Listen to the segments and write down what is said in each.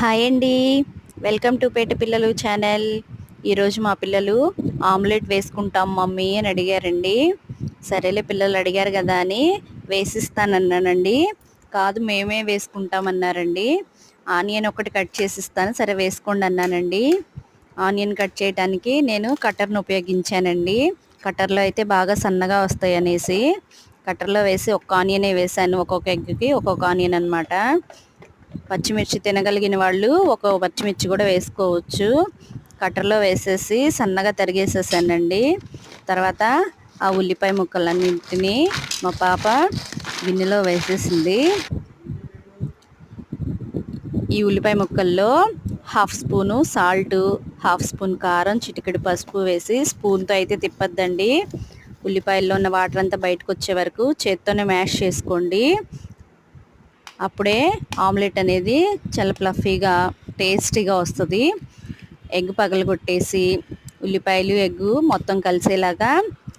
Hi అండి. Welcome to పేట పిల్లలు channel ఈరోజు మా పిల్లలు ఆమ్లెట్ వేసుకుంటాం మమ్మీ అని అడిగారండి. సరేలే పిల్లలు అడిగారు కదా అని వేసిస్తానన్నానండి. కాదు మేమే వేసుకుంటామన్నారండి ఆనియన్ ఒకటి కట్ చేసి ఇస్తాను సరే వేసుకోండి అన్నానండి. ఆనియన్ కట్ చేయడానికి నేను కట్టర్ను ఉపయోగించానండి. కట్టర్లో అయితే బాగా సన్నగా వస్తాయి అనేసి. కట్టర్లో వేసి ఒక్క ఆనియనే వేసాను. ఒక్కొక్క ఎగ్కి ఒక్కొక్క ఆనియన్ అనమాట పచ్చిమిర్చి తినగలిగిన వాళ్ళు ఒక పచ్చిమిర్చి కూడా వేసుకోవచ్చు. కట్టర్లో వేసేసి సన్నగా తరిగేసేసానండి. తర్వాత ఆ ఉల్లిపాయ ముక్కలన్నింటినీ మా పాప గిన్నెలో వేసేసింది. ఈ ఉల్లిపాయ ముక్కల్లో half spoon salt half spoon కారం చిటికెడు పసుపు వేసి స్పూన్తో అయితే తిప్పద్దండి. ఉల్లిపాయల్లో ఉన్న వాటర్ అంతా బయటకు వచ్చే వరకు చేత్తోనే మ్యాష్ చేసుకోండి. అప్పుడే ఆమ్లెట్ అనేది చాలా ప్లఫీగా టేస్టీగా వస్తుంది. ఎగ్ పగలగొట్టేసి ఉల్లిపాయలు ఎగ్గు మొత్తం కలిసేలాగా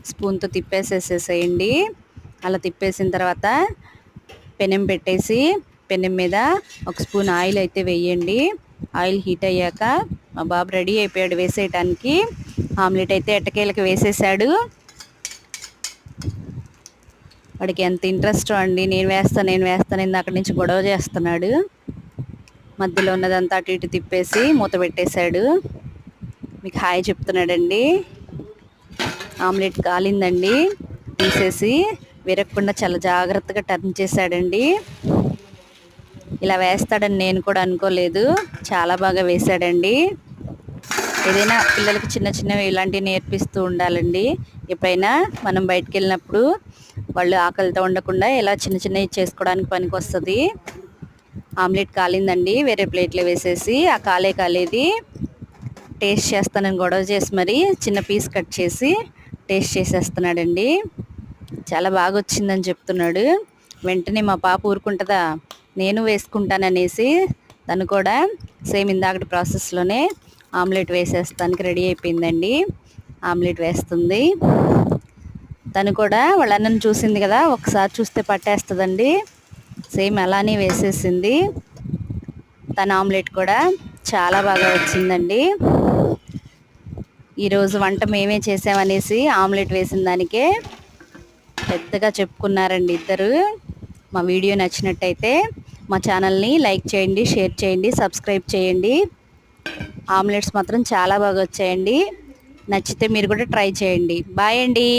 స్పూన్తో తిప్పేసేసేసేయండి. అలా తిప్పేసిన తర్వాత పెనం పెట్టేసి పెనం మీద ఒక స్పూన్ ఆయిల్ అయితే వేయండి. ఆయిల్ హీట్ అయ్యాక మా బాబు రెడీ అయిపోయాడు వేసేయటానికి. ఆమ్లెట్ అయితే ఎట్టకేలకు వేసేసాడు. వాడికి ఎంత ఇంట్రెస్ట్ అండి? నేను వేస్తాను నేను వేస్తాను అక్కడి నుంచి గొడవ చేస్తున్నాడు. మధ్యలో ఉన్నదంతా అటు ఇటు తిప్పేసి మూత పెట్టేశాడు. మీకు హాయ్ చెప్తున్నాడండి. ఆమ్లెట్ కాలిందండి. తీసేసి విరగకుండా చాలా జాగ్రత్తగా టర్న్ చేశాడండి. ఇలా వేస్తాడని నేను కూడా అనుకోలేదు. చాలా బాగా వేశాడండి. ఏదైనా పిల్లలకి చిన్న చిన్నవి ఇలాంటివి నేర్పిస్తూ ఉండాలండి. ఎప్పుడైనా మనం బయటకు వెళ్ళినప్పుడు వాళ్ళు ఆకలితో ఉండకుండా ఇలా చిన్న చిన్నవి చేసుకోవడానికి పనికి వస్తుంది ఆమ్లెట్ కాలిందండి వేరే ప్లేట్లో వేసేసి ఆ కాలే కాలేది. టేస్ట్ చేస్తానని గొడవ చేసి మరి చిన్న పీస్ కట్ చేసి టేస్ట్ చేసేస్తున్నాడండి. చాలా బాగా వచ్చిందని చెప్తున్నాడు. వెంటనే మా పాప ఊరుకుంటుందా? నేను వేసుకుంటాననేసి తను కూడా సేమ్ ఇందాకటి ప్రాసెస్లోనే ఆమ్లెట్ వేసేస్తానికి రెడీ అయిపోయిందండి. ఆమ్లెట్ వేస్తుంది. తను కూడా వాళ్ళ అన్నను చూసింది కదా ఒకసారి చూస్తే పట్టేస్తుందండి. సేమ్ అలానే వేసేసింది. తన ఆమ్లెట్ కూడా చాలా బాగా వచ్చిందండి. ఈరోజు వంట మేమే చేసామనేసి ఆమ్లెట్ వేసిన దానికే పెద్దగా చెప్పుకున్నారండి ఇద్దరు. మా వీడియో నచ్చినట్టయితే మా ఛానల్ని లైక్ చేయండి షేర్ చేయండి సబ్స్క్రైబ్ చేయండి. ఆమ్లెట్స్ మాత్రం చాలా బాగా వచ్చాయండి. నచ్చితే మీరు కూడా ట్రై చేయండి. బాయ్ అండి.